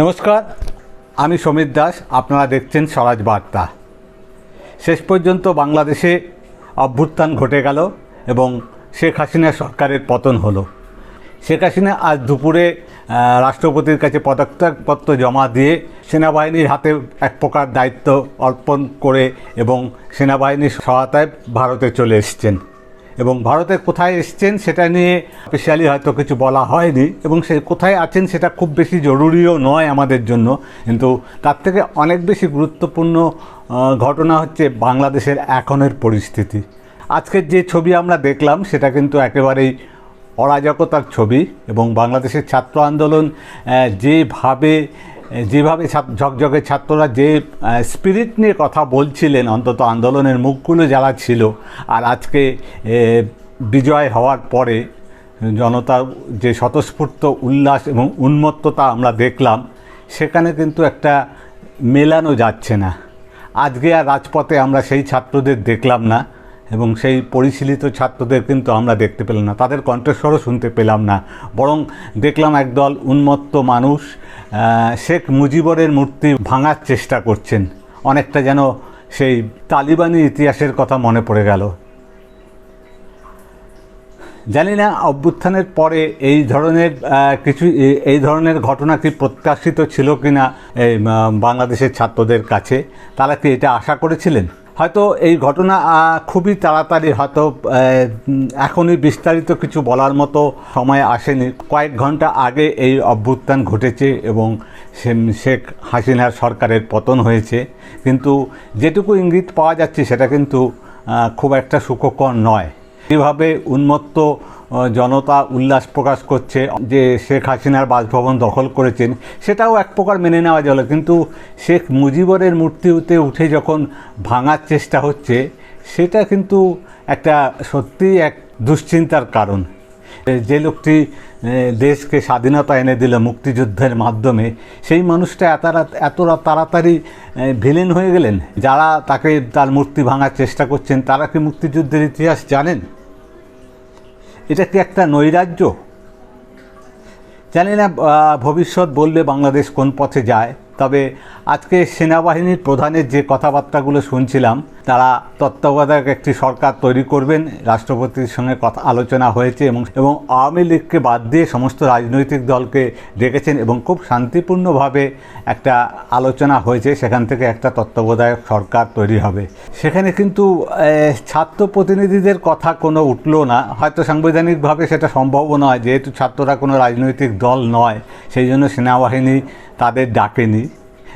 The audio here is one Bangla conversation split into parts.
নমস্কার, আমি সমীর দাস, আপনারা দেখছেন স্বরাজ বার্তা। শেষ পর্যন্ত বাংলাদেশে অভ্যুত্থান ঘটে গেল এবং শেখ হাসিনা সরকারের পতন হলো। শেখ হাসিনা আজ দুপুরে রাষ্ট্রপতির কাছে পদত্যাগপত্র জমা দিয়ে সেনাবাহিনীর হাতে এক প্রকার দায়িত্ব অর্পণ করে এবং সেনাবাহিনীর সহায়তায় ভারতে চলে এসছেন। এবং ভারতে কোথায় এসছেন সেটা নিয়ে স্পেশালি হয়তো কিছু বলা হয়নি এবং সে কোথায় আছেন সেটা খুব বেশি জরুরিও নয় আমাদের জন্য। কিন্তু তার থেকে অনেক বেশি গুরুত্বপূর্ণ ঘটনা হচ্ছে বাংলাদেশের এখনের পরিস্থিতি। আজকের যে ছবি আমরা দেখলাম সেটা কিন্তু একেবারেই অরাজকতার ছবি এবং বাংলাদেশের ছাত্র আন্দোলন যেভাবে যেভাবে ঝকঝকে ছাত্ররা যে স্পিরিট নিয়ে কথা বলছিলেন, অন্তত আন্দোলনের মুখগুলো যারা ছিল, আর আজকে বিজয় হওয়ার পরে জনতার যে স্বতঃস্ফূর্ত উল্লাস এবং উন্মত্ততা আমরা দেখলাম, সেখানে কিন্তু একটা মেলানো যাচ্ছে না। আজকে আর রাজপথে আমরা সেই ছাত্রদের দেখলাম না। এবং সেই পরিশীলিত ছাত্রদের কিন্তু আমরা দেখতে পেলাম না। তাদের কণ্ঠস্বরও শুনতে পেলাম না। বরং দেখলাম একদল উন্মত্ত মানুষ শেখ মুজিবরের মূর্তি ভাঙার চেষ্টা করছেন। অনেকটা যেন সেই তালিবানি ইতিহাসের কথা মনে পড়ে গেল। জানি না, অভ্যুত্থানের পরে এই ধরনের কিছু এই ধরনের ঘটনা কি প্রত্যাশিত ছিল কি না এই বাংলাদেশের ছাত্রদের কাছে? তারা কি এটা আশা করেছিলেন? হয়তো এই ঘটনা খুবই তাড়াতাড়ি হয়তো এখনই বিস্তারিত কিছু বলার মতো সময় আসেনি। কয়েক ঘণ্টা আগে এই অভ্যুত্থান ঘটেছে এবং শেখ হাসিনার সরকারের পতন হয়েছে। কিন্তু যেটুকু ইঙ্গিত পাওয়া যাচ্ছে সেটা কিন্তু খুব একটা সুখকর নয়। যেভাবে উন্মত্ত জনতা উল্লাস প্রকাশ করছে যে শেখ হাসিনার বাসভবন দখল করেছেন, সেটাও এক প্রকার মেনে নেওয়া গেল কিন্তু শেখ মুজিবরের মূর্তিতে উঠে যখন ভাঙার চেষ্টা হচ্ছে, সেটা কিন্তু একটা সত্যি এক দুশ্চিন্তার কারণ। যে লোকটি দেশকে স্বাধীনতা এনে দিল মুক্তিযুদ্ধের মাধ্যমে, সেই মানুষটা এত এত তাড়াতাড়ি ভিলেন হয়ে গেলেন? যারা তাকে তার মূর্তি ভাঙার চেষ্টা করছেন, তারা কি মুক্তিযুদ্ধের ইতিহাস জানেন? এটা কি একটা নৈরাজ্য? জানি না ভবিষ্যৎ বললে বাংলাদেশ কোন পথে যায় তবে আজকে সেনাবাহিনীর প্রধানের যে কথাবার্তাগুলো শুনছিলাম, তারা তত্ত্বাবধায়ক একটি সরকার তৈরি করবেন, রাষ্ট্রপতির সঙ্গে কথা, আলোচনা হয়েছে এবং এবং আওয়ামী লীগকে বাদ দিয়ে সমস্ত রাজনৈতিক দলকে ডেকেছেন এবং খুব শান্তিপূর্ণভাবে একটা আলোচনা হয়েছে, সেখান থেকে একটা তত্ত্বাবধায়ক সরকার তৈরি হবে। সেখানে কিন্তু ছাত্র প্রতিনিধিদের কথা কোনো উঠল না। হয়তো সাংবিধানিকভাবে সেটা সম্ভবও নয়, যেহেতু ছাত্ররা কোনো রাজনৈতিক দল নয়, সেই জন্য সেনাবাহিনী তাদের ডাকেনি।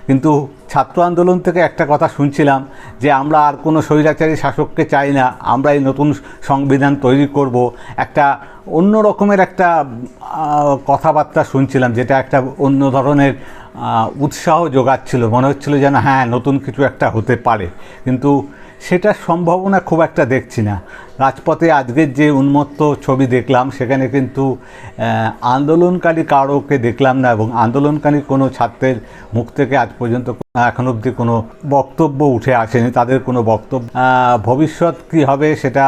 কিন্তু ছাত্র আন্দোলন থেকে একটা কথা শুনছিলাম যে আমরা আর কোনো স্বৈরাচারী শাসককে চাই না, আমরা এই নতুন সংবিধান তৈরি করব। একটা অন্য রকমের একটা কথাবার্তা শুনছিলাম যেটা একটা অন্য ধরনের উৎসাহ যোগাচ্ছিল। মনে হচ্ছিল যেন হ্যাঁ নতুন কিছু একটা হতে পারে। কিন্তু সেটার সম্ভাবনা খুব একটা দেখছি না। রাজপথে আজকের যে উন্মত্ত ছবি দেখলাম, সেখানে কিন্তু আন্দোলনকারী কারোকে দেখলাম না এবং আন্দোলনকারী কোনো ছাত্রের মুখ থেকে আজ পর্যন্ত এখন অবধি কোনো বক্তব্য উঠে আসেনি। তাদের কোনো বক্তব্য ভবিষ্যৎ কী হবে সেটা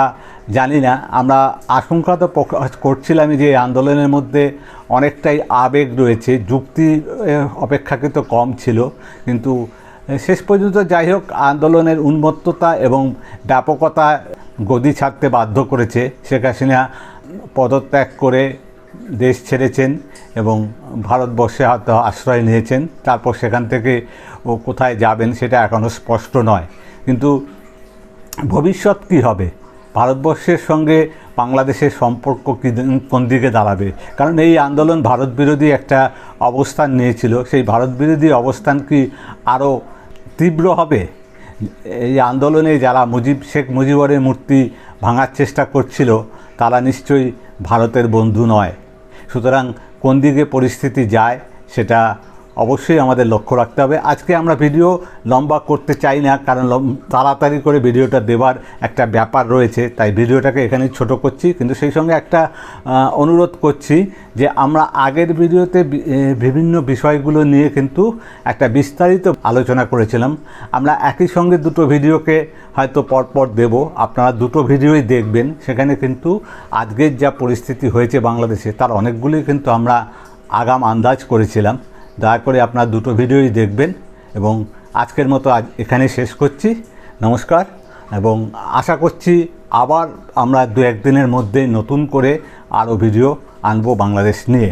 জানি না। আমরা আশঙ্কা তো প্রকাশ করছিলামই যে আন্দোলনের মধ্যে অনেকটাই আবেগ রয়েছে। যুক্তি অপেক্ষাকৃত কম ছিল। কিন্তু শেষ পর্যন্ত যাই হোক, আন্দোলনের উন্মত্ততা এবং ব্যাপকতা গদি ছাড়তে বাধ্য করেছে শেখ হাসিনা। পদত্যাগ করে দেশ ছেড়েছেন এবং ভারতবর্ষে হয়তো আশ্রয় নিয়েছেন। তারপর সেখান থেকে ও কোথায় যাবেন সেটা এখনও স্পষ্ট নয়। কিন্তু ভবিষ্যৎ কী হবে? ভারতবর্ষের সঙ্গে বাংলাদেশের সম্পর্ক কোন দিকে দাঁড়াবে? কারণ এই আন্দোলন ভারত বিরোধী একটা অবস্থান নিয়েছিল। সেই ভারত বিরোধী অবস্থান কি আরও তীব্র হবে। এই আন্দোলনে যারা মুজিব, শেখ মুজিবরের মূর্তি ভাঙার চেষ্টা করছিল, তারা নিশ্চয়ই ভারতের বন্ধু নয়। সুতরাং কোন দিকে পরিস্থিতি যায়, সেটা অবশ্যই আমাদের লক্ষ্য রাখতে হবে। আজকে আমরা ভিডিও লম্বা করতে চাই না, কারণ তাড়াতাড়ি করে ভিডিওটা দেবার একটা ব্যাপার রয়েছে, তাই ভিডিওটাকে এখানে ছোট করছি। কিন্তু সেই সঙ্গে একটা অনুরোধ করছি যে আমরা আগের ভিডিওতে বিভিন্ন বিষয়গুলো নিয়ে কিন্তু একটা বিস্তারিত আলোচনা করেছিলাম। আমরা একই সঙ্গে দুটো ভিডিওকে হয়তো পরপর দেব। আপনারা দুটো ভিডিওই দেখবেন। সেখানে কিন্তু আজকের যা পরিস্থিতি হয়েছে বাংলাদেশে, তার অনেকগুলি কিন্তু আমরা আগাম আন্দাজ করেছিলাম। দয়া করে আপনার দুটো ভিডিওই দেখবেন এবং আজকের মতো আজ এখানে শেষ করছি। নমস্কার এবং আশা করছি আবার আমরা দু একদিনের মধ্যে নতুন করে আরও ভিডিও আনব বাংলাদেশ নিয়ে।